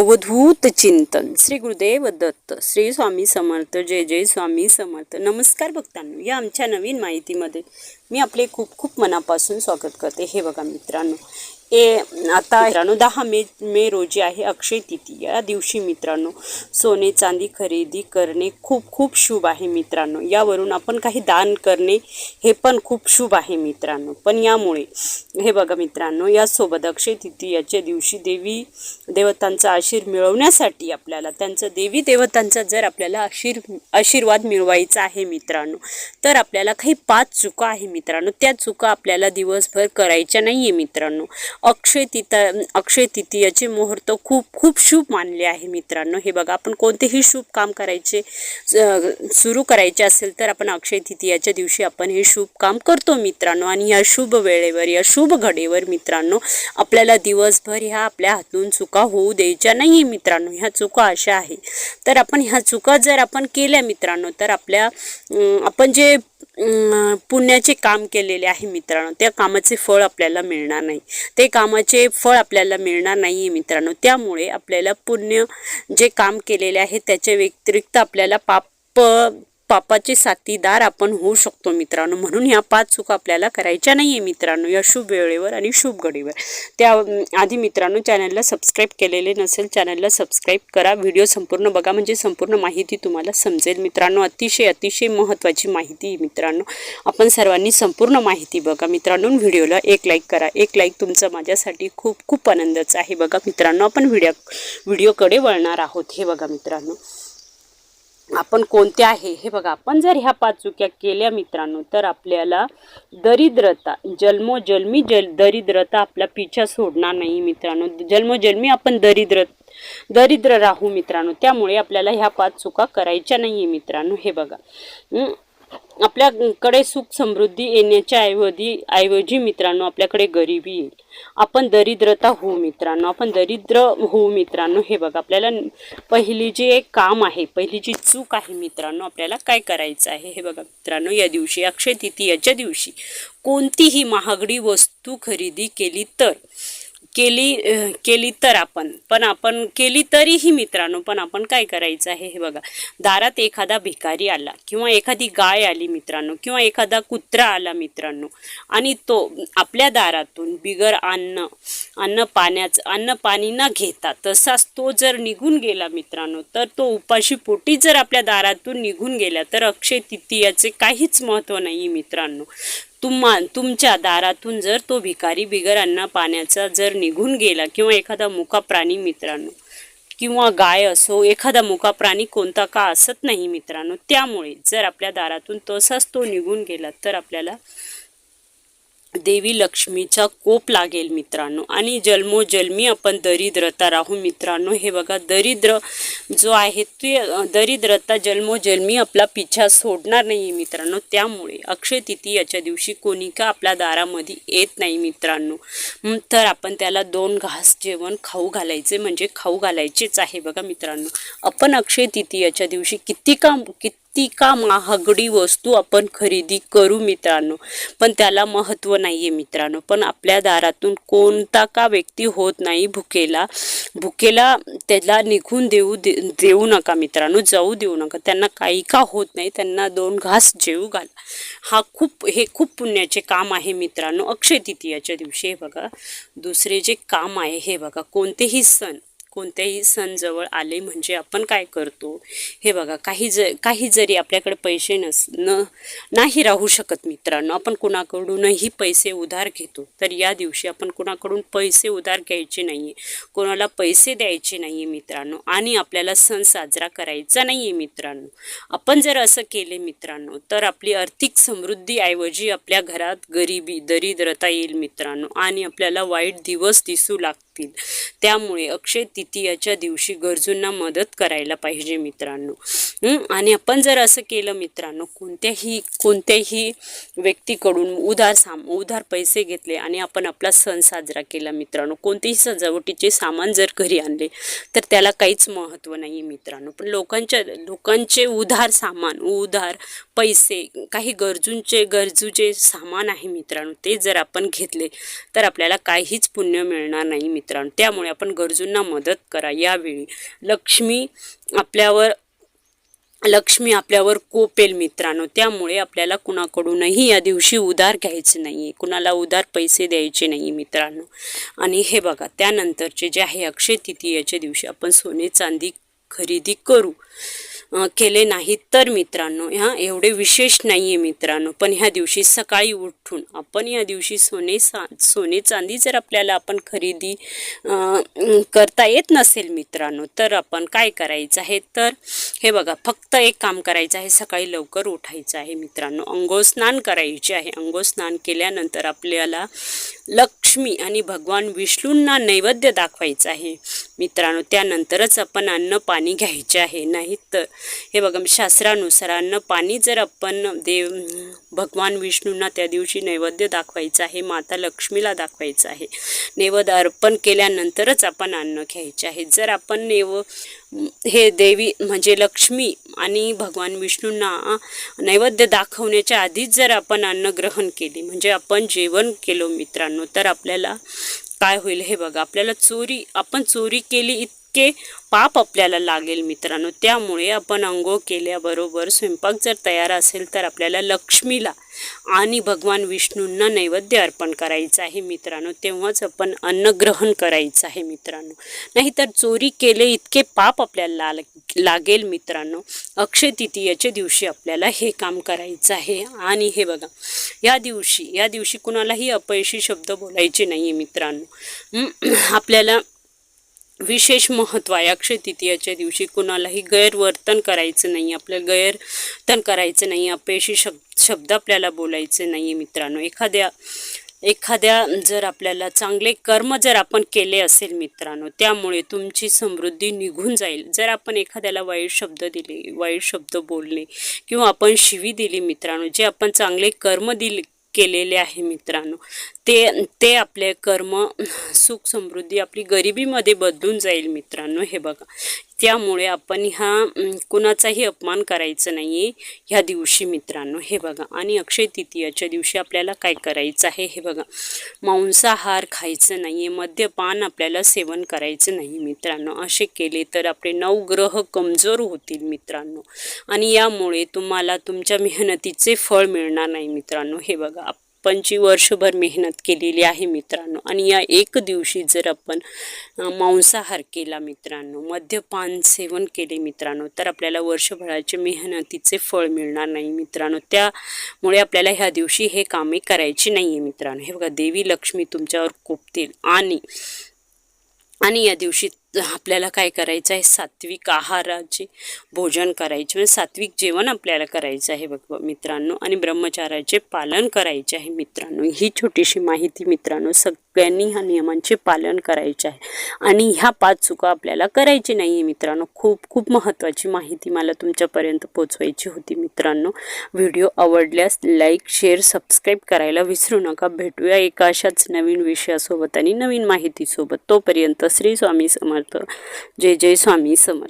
अवधूत चिंतन. श्री गुरुदेव दत्त श्री स्वामी समर्थ जय जय स्वामी समर्थ. नमस्कार भक्तांनो या आमच्या नवीन माहितीमध्ये मी आपले खूप खूप मनापासून स्वागत करते. हे बघा मित्रांनो ए आता मित्रांनो दहा मे मे रोजी आहे अक्षय तिथी या दिवशी मित्रांनो सोने चांदी खरेदी करणे खूप खूप शुभ आहे मित्रांनो. यावरून आपण काही दान करणे हे पण खूप शुभ आहे मित्रांनो. पण यामुळे हे बघा मित्रांनो यासोबत अक्षय तिथी याच्या दिवशी देवी देवतांचा आशीर मिळवण्यासाठी आपल्याला त्यांचं देवी देवतांचा जर आपल्याला आशीर आशीर्वाद मिळवायचा आहे मित्रांनो तर आपल्याला काही पाच चुका आहे मित्रांनो. त्या चुका आपल्याला दिवसभर करायच्या नाही आहे मित्रांनो. अक्षय तिता अक्षय तृतीयाचे मुहूर्त खूप खूप शुभ मानले आहे मित्रांनो. हे बघा आपण कोणतेही शुभ काम करायचे सुरू करायचे असेल तर आपण अक्षय तृतीयाच्या दिवशी आपण हे शुभ काम करतो मित्रांनो. आणि या शुभ वेळेवर या शुभ घडेवर मित्रांनो आपल्याला दिवसभर ह्या आपल्या हातून चुका होऊ द्यायच्या नाही आहे मित्रांनो. ह्या चुका अशा आहे तर आपण ह्या चुका जर आपण केल्या मित्रांनो तर आपल्या आपण जे पुण्याचे काम केलेले आहे मित्रांनो. त्या कामाचे फळ आपल्याला मिळणार नाही. ते कामाचे फळ आपल्याला मिळणार नाही आहे मित्रांनो. त्यामुळे आपल्याला पुण्य जे काम केलेले आहे त्याच्या व्यतिरिक्त आपल्याला पाप पापाचे साथीदार आपण होऊ शकतो मित्रांनो. म्हणून ह्या पाच चुका आपल्याला करायच्या नाही आहे मित्रांनो. या शुभ वेळेवर आणि शुभ घडीवर. त्या आधी मित्रांनो चॅनलला सबस्क्राईब केलेले नसेल चॅनलला सबस्क्राईब करा. व्हिडिओ संपूर्ण बघा म्हणजे संपूर्ण माहिती तुम्हाला समजेल मित्रांनो. अतिशय अतिशय महत्त्वाची माहिती मित्रांनो. आपण सर्वांनी संपूर्ण माहिती बघा मित्रांनो. व्हिडिओला एक लाईक करा. एक लाईक तुमचा माझ्यासाठी खूप खूप आनंदाचा आहे बघा मित्रांनो. आपण व्हिडिओ व्हिडिओकडे वळणार आहोत हे बघा मित्रांनो. आपण कोणत्या आहे? हे बघा आपण जर ह्या पाच चुक्या केल्या मित्रांनो तर आपल्याला दरिद्रता जन्मोजन्मी जल दरिद्रता आपला पिछा सोडणार नाही मित्रांनो. जन्मोजन्मी आपण दरिद्र दरिद्र राहू मित्रांनो. त्यामुळे आपल्याला ह्या पाच चुका करायच्या नाही आहे मित्रांनो. हे बघा. आपल्याकडे सुख समृद्धी येण्याच्या ऐवजी ऐवजी मित्रांनो आपल्याकडे गरिबी येईल. आपण दरिद्रता होऊ मित्रांनो आपण दरिद्र होऊ मित्रांनो हे बघा आपल्याला पहिली जी एक काम आहे पहिली जी चूक आहे मित्रांनो आपल्याला काय करायचं आहे हे बघा मित्रांनो या दिवशी अक्षय तृतीयाच्या दिवशी कोणतीही महागडी वस्तू खरेदी केली तर केली केली तर आपण. पण आपण केली तरीही मित्रांनो पण आपण काय करायचं आहे हे बघा. दारात एखादा भिकारी आला किंवा एखादी गाय आली मित्रांनो किंवा एखादा कुत्रा आला मित्रांनो आणि तो आपल्या दारातून बिगर अन्न अन्न पाण्याचं अन्न पाणी न घेता तसाच तो जर निघून गेला मित्रांनो तर तो उपाशी पोटी जर आपल्या दारातून निघून गेला तर अक्षय तृतीयाचे काहीच महत्त्व नाही मित्रांनो. तुम्हा तुमच्या दारातून जर तो भिकारी बिगर अन्न पाण्याचा जर निघून गेला किंवा एखादा मुका प्राणी मित्रांनो किंवा गाय असो एखादा मुका प्राणी कोणता का असत नाही मित्रांनो त्यामुळे जर आपल्या दारातून तसाच तो निघून गेला तर आपल्याला देवी लक्ष्मीचा कोप लागेल मित्रांनो. आणि जन्मोजन्मी आपण दरिद्रता राहू मित्रांनो. हे बघा दरिद्र जो आहे ते दरिद्रता जन्मोजन्मी आपला पिछा सोडणार नाही मित्रांनो. त्यामुळे अक्षय तृतीयाच्या दिवशी कोणी का आपल्या दारामध्ये येत नाही मित्रांनो. तर आपण त्याला दोन घास जेवण खाऊ घालायचे म्हणजे खाऊ घालायचेच आहे बघा मित्रांनो. आपण अक्षय तृतीयाच्या दिवशी किती का किती ती का महागडी वस्तू आपण खरेदी करू मित्रांनो? पण त्याला महत्त्व नाही आहे मित्रांनो. पण आपल्या दारातून कोणता का व्यक्ती होत नाही भुकेला भुकेला त्याला निघून देऊ दे देऊ नका मित्रांनो जाऊ देऊ नका. त्यांना काही का होत नाही त्यांना दोन घास जेवू घाला. हा खूप हे खूप पुण्याचे काम आहे मित्रांनो. अक्षय तृतीयाच्या दिवशी हे बघा दुसरे जे काम आहे हे बघा कोणतेही सण कोणत्याही सण जवळ आले म्हणजे आपण काय करतो? हे बघा काही ज काही जरी आपल्याकडे पैसे नस न नाही राहू शकत मित्रांनो आपण कुणाकडूनही पैसे उधार घेतो तर या दिवशी आपण कुणाकडून पैसे उधार घ्यायचे नाही आहे कोणाला पैसे द्यायचे नाही आहे मित्रांनो आणि आपल्याला सण साजरा करायचा नाही आहे मित्रांनो. आपण जर असं केले मित्रांनो तर आपली आर्थिक समृद्धीऐवजी आपल्या घरात गरिबी दरिद्रता येईल मित्रांनो आणि आपल्याला वाईट दिवस दिसू लागतो असतील. त्यामुळे अक्षय तृतीयाच्या दिवशी गरजूंना मदत करायला पाहिजे मित्रांनो. आणि आपण जर असं केलं मित्रांनो कोणत्याही कोणत्याही व्यक्तीकडून उधार साम उधार पैसे घेतले आणि आपण आपला सण साजरा केला मित्रांनो कोणतेही सजावटीचे सामान जर घरी आणले तर त्याला काहीच महत्त्व नाही मित्रांनो. पण लोकांच्या लोकांचे उधार सामान उधार पैसे काही गरजूंचे गरजूचे सामान आहे मित्रांनो ते जर आपण घेतले तर आपल्याला काहीच पुण्य मिळणार नाही मित्रांनो. त्यामुळे आपण गरजूंना मदत करा. यावेळी लक्ष्मी आपल्यावर लक्ष्मी आपल्यावर कोपेल मित्रांनो. त्यामुळे आपल्याला कुणाकडूनही या दिवशी उधार घ्यायचे नाही आहे कुणाला उधार पैसे द्यायचे नाही मित्रांनो. आणि हे बघा त्यानंतरचे जे आहे अक्षय तृतीयाच्या दिवशी आपण सोने चांदी खरेदी करू. केले नाहीत तर मित्रांनो ह्या एवढे विशेष नाही आहे मित्रांनो. पण ह्या दिवशी सकाळी उठून आपण या दिवशी सोने सा सोने चांदी जर आपल्याला आपण खरेदी करता येत नसेल मित्रांनो तर आपण काय करायचं आहे? तर हे बघा फक्त एक काम करायचं आहे सकाळी लवकर उठायचं आहे मित्रांनो. अंगोस्नान करायचे आहे. अंघोस्नान केल्यानंतर आपल्याला लक्ष्मी आणि भगवान विष्णूंना नैवेद्य दाखवायचं आहे मित्रांनो. त्यानंतरच आपण अन्न पाणी घ्यायचे आहे. नाही तर हे बघा शास्त्रानुसार अन्न पाणी जर आपण देव भगवान विष्णूंना त्या दिवशी नैवेद्य दाखवायचं आहे माता लक्ष्मीला दाखवायचं आहे नैवेद्य अर्पण केल्यानंतरच आपण अन्न घ्यायचे आहे. जर आपण नैव हे देवी म्हणजे लक्ष्मी आणि भगवान विष्णूंना नैवेद्य दाखवण्याच्या आधीच जर आपण अन्न ग्रहण केले म्हणजे आपण जेवण केलो मित्रांनो तर आपल्याला काय होईल? हे बघा आपल्याला चोरी आपण चोरी केली इतके पाप आपल्याला लागेल मित्रांनो. त्यामुळे आपण अंघोळ केल्याबरोबर स्वयंपाक जर तयार असेल तर आपल्याला लक्ष्मीला आणि भगवान विष्णूंना नैवेद्य अर्पण करायचं आहे मित्रांनो. तेव्हाच आपण अन्न ग्रहण करायचं आहे मित्रांनो. नाहीतर चोरी केले इतके पाप आपल्याला लाग- लागेल मित्रांनो. अक्षय तृतीयेच्या दिवशी आपल्याला हे काम करायचं आहे. आणि हे बघा या दिवशी या दिवशी कुणालाही अपयशी शब्द बोलायचे नाही आहे मित्रांनो आपल्याला विशेष महत्त्व आहे. अक्षय तृतीयाच्या दिवशी कुणालाही गैरवर्तन करायचं नाही आपल्याला गैरवर्तन करायचं नाही अपयशी शब्द शब्द आपल्याला बोलायचे नाही आहे मित्रांनो. एखाद्या एखाद्या जर आपल्याला चांगले कर्म जर आपण केले असेल मित्रांनो त्यामुळे तुमची समृद्धी निघून जाईल. जर आपण एखाद्याला वाईट शब्द दिले वाईट शब्द बोलले किंवा आपण शिवी दिली मित्रांनो जे आपण चांगले कर्म दिले केलेले आहे मित्रांनो ते ते आपले कर्म सुख समृद्धी आपली गरिबीमध्ये बदलून जाईल मित्रांनो. हे बघा. त्यामुळे आपण ह्या कुणाचाही अपमान करायचं नाही आहे ह्या दिवशी मित्रांनो. हे बघा. आणि अक्षय तृतीयाच्या दिवशी आपल्याला काय करायचं आहे? हे बघा. मांसाहार खायचं नाही आहे मद्यपान आपल्याला सेवन करायचं नाही मित्रांनो. असे केले तर आपले नऊ ग्रह कमजोर होतील मित्रांनो. आणि यामुळे तुम्हाला तुमच्या मेहनतीचे फळ मिळणार नाही मित्रांनो. हे बघा. आपण जी वर्षभर मेहनत केलेली आहे मित्रांनो. आणि या एक दिवशी जर आपण मांसाहार केला मित्रांनो मद्यपान सेवन केले मित्रांनो तर आपल्याला वर्षभराचे मेहनतीचे फळ मिळणार नाही मित्रांनो. त्यामुळे आपल्याला ह्या दिवशी हे कामे करायची नाही आहे मित्रांनो. हे बघा देवी लक्ष्मी तुमच्यावर कोपतील आणि आणि या दिवशी आपल्याला काय करायचं आहे? सात्विक आहाराचे भोजन करायचे म्हणजे सात्विक जेवण आपल्याला करायचं आहे बघ मित्रांनो. आणि ब्रह्मचाराचे पालन करायचे आहे मित्रांनो. ही छोटीशी माहिती मित्रांनो सग सगळ्यांनी ह्या नियमांचे पालन करायचे आहे. आणि ह्या पाच चुका आपल्याला करायची नाही आहे मित्रांनो. खूप खूप महत्त्वाची माहिती मला तुमच्यापर्यंत पोचवायची होती मित्रांनो. व्हिडिओ आवडल्यास लाईक शेअर सबस्क्राईब करायला विसरू नका. भेटूया एका अशाच नवीन विषयासोबत आणि नवीन माहितीसोबत. तोपर्यंत श्री स्वामी समर्थ. जय जय स्वामी समर्थ.